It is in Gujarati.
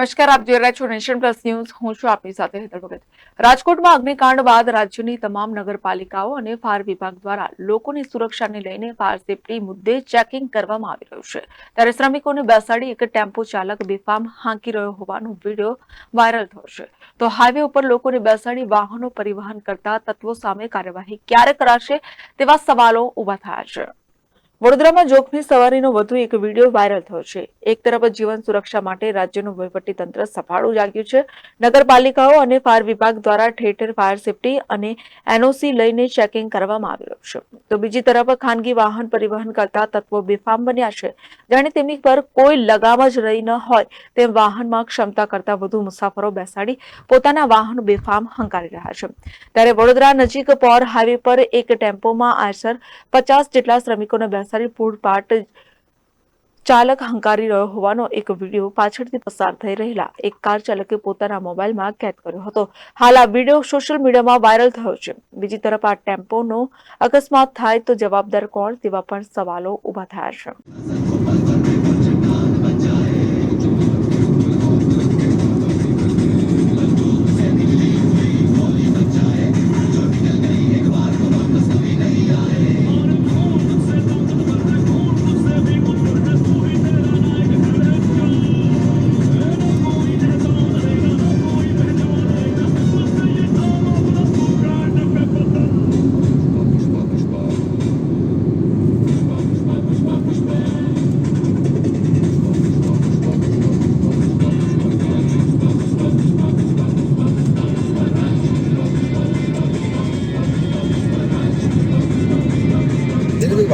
નમસ્કાર, આપ જોઈ રહ્યા છો નેશન પ્લસ ન્યૂઝ. હું છું આપની સાથે હેતલ ભગત. રાજકોટમાં અગ્નિકાંડ બાદ રાજ્યની તમામ નગરપાલિકાઓ અને ફાયર વિભાગ દ્વારા લોકોની સુરક્ષાને લઈને ફાયર સેફટી મુદ્દે ચેકિંગ કરવામાં આવી રહ્યું છે. ત્યારે શ્રમિકોને બેસાડી એક ટેમ્પો ચાલક બેફામ હાંકી રહ્યો હોવાનો વીડિયો વાયરલ થયો છે. તો હાઈવે ઉપર લોકોને બેસાડી વાહનો પરિવહન કરતા તત્વો સામે કાર્યવાહી ક્યારે કરાશે તેવા સવાલો ઊભા થયા છે. વડોદરામાં જોખમી સવારીનો વધુ એક વીડિયો વાયરલ થયો છે. એક તરફ જીવન સુરક્ષા માટે રાજ્યનું તંત્ર સફાળું જાગ્યું છે. નગરપાલિકાઓ અને ફાયર વિભાગ દ્વારા ઠેર ઠેર ફાયર સેફટી અને એનઓસી લઈને ચેકિંગ કરવામાં આવી રહ્યું છે. તો બીજી તરફ ખાનગી વાહન પરિવહન કરતા તત્વો બેફામ બન્યા છે. જાણે તેમની પર કોઈ લગામ જ રહી ન હોય તેમ વાહનમાં ક્ષમતા કરતા વધુ મુસાફરો બેસાડી પોતાના વાહન બેફામ હંકારી રહ્યા છે. ત્યારે વડોદરા નજીક પોર હાઈવે પર એક ટેમ્પોમાં આસર પચાસ જેટલા શ્રમિકોને બેસાડી પૂરપાટ ચાલક હંકારી રહ્યો હોવાનો એક વીડિયો પાછળથી પસાર થઈ રહેલા એક કાર ચાલકે પોતાના મોબાઈલમાં કેદ કર્યો હતો. હાલ આ વીડિયો સોશિયલ મીડિયામાં વાયરલ થયો છે. બીજી તરફ આ ટેમ્પોનો અકસ્માત થાય તો જવાબદાર કોણ તેવા પણ સવાલો ઊભા થયા છે.